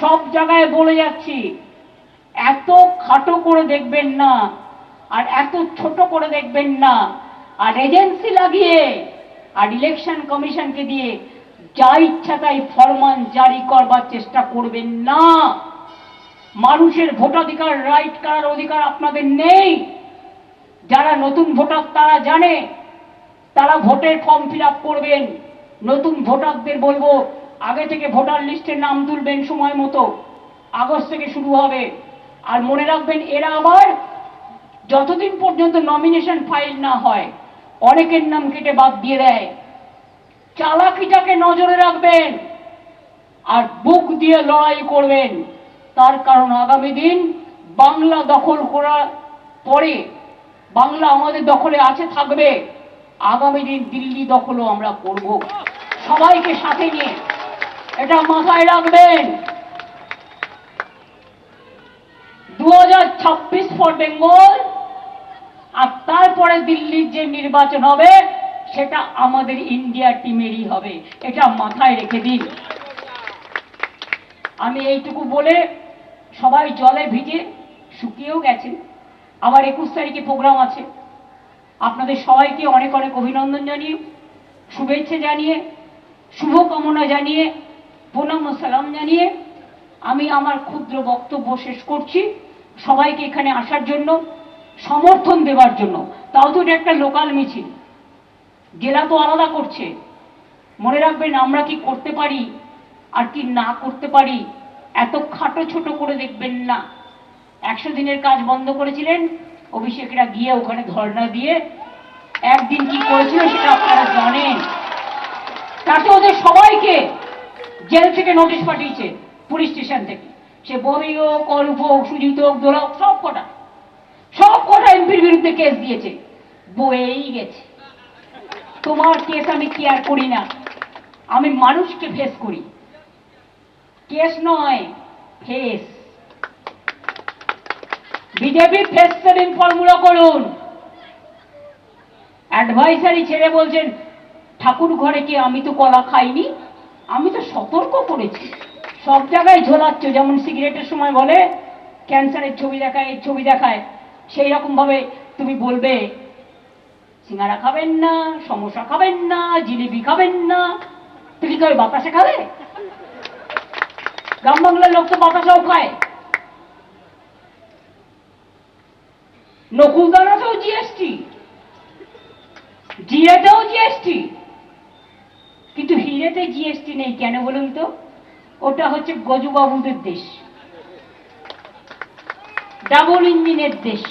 সব জায়গায় বলে যাচ্ছি, এত খাটো করে দেখবেন না, আর এত ছোট করে দেখবেন না, আর এজেন্সি লাগিয়ে, আর ইলেকশন কমিশনকে দিয়ে যা ইচ্ছা তাই ফরমান জারি করবার চেষ্টা করবেন না। মানুষের ভোটাধিকার রাইট করার অধিকার আপনাদের নেই। যারা নতুন ভোটার তারা জানে, তারা ভোটের ফর্ম ফিল করবেন। নতুন ভোটারদের বলব আগে থেকে ভোটার লিস্টের নাম তুলবেন সময় মতো। আগস্ট থেকে শুরু হবে। আর মনে রাখবেন, এরা আবার যতদিন পর্যন্ত নমিনেশন ফাইল না হয়, অনেকের নাম কেটে বাদ দিয়ে দেয়। চালাকিটাকে নজরে রাখবেন আর বুক দিয়ে লড়াই করবেন। তার কারণ আগামী দিন বাংলা দখল করার পরে বাংলা আমাদের দখলে আছে, থাকবে। আগামী দিন দিল্লি দখলও আমরা করব। সবাইকে সাথে নিয়ে এটা মাথায় রাখবেন। দু ছাব্বিশ ফর বেঙ্গল আর তারপরে দিল্লির যে নির্বাচন হবে, সেটা আমাদের ইন্ডিয়া টিমেরই হবে। এটা মাথায় রেখে দিন। আমি এইটুকু বলে সবাই জলে ভিজে শুকিয়েও গেছেন। আবার একুশ তারিখে প্রোগ্রাম আছে। আপনাদের সবাইকে অনেক অনেক অভিনন্দন জানিয়ে, শুভেচ্ছা জানিয়ে, শুভকামনা জানিয়ে ও সালাম জানিয়ে আমি আমার ক্ষুদ্র বক্তব্য শেষ করছি। সবাইকে এখানে আসার জন্য, সমর্থন দেওয়ার জন্য। তাও তো এটা একটা লোকাল মিছিল। জেলা তো আলাদা করছে। মনে রাখবেন, আমরা কি করতে পারি আর কি না করতে পারি, এত খাটো ছোট করে দেখবেন না। একশো দিনের কাজ বন্ধ করেছিলেন, অভিষেকরা গিয়ে ওখানে ধর্ণা দিয়ে একদিন কি করেছিল সেটা আপনারা জেল থেকে নোটিশ পাঠিয়েছে, পুলিশ স্টেশন থেকে। সে ববি হোক, অরূপ হোক, সুজিত হোক দোলা হোক সব কটা। সব কটা এমপির বিরুদ্ধে কেস দিয়েছে। বয়েই গেছে। তোমার কেস আমি কেয়ার করি না? আমি মানুষকে ফেস করি। কেস নয় face BJP face saving formula করুন। অ্যাডভাইসারি ছেড়ে বলছেন, ঠাকুর ঘরে কি আমি তো কলা খাইনি? আমি তো সতর্ক করেছি। সব জায়গায় ঝোলাচ্ছ, যেমন সিগারেটের সময় বলে, ক্যান্সারের ছবি দেখায় এর ছবি দেখায়। সেই রকম ভাবে তুমি বলবে, সিঙ্গারা খাবেন না, সমোসা খাবেন না, জিলিপি খাবেন না। তুমি কি বাতাসে খাবে? গ্রাম বাংলার লোক তো বাতাসাও খায়। জিএসটি জিরেতেও জিএসটি কিন্তু হিরেতে জিএসটি নেই কেন বলুন তো? ওটা হচ্ছে গজুবাবুদের দেশ। ডাবল ইঞ্জিনের দেশ।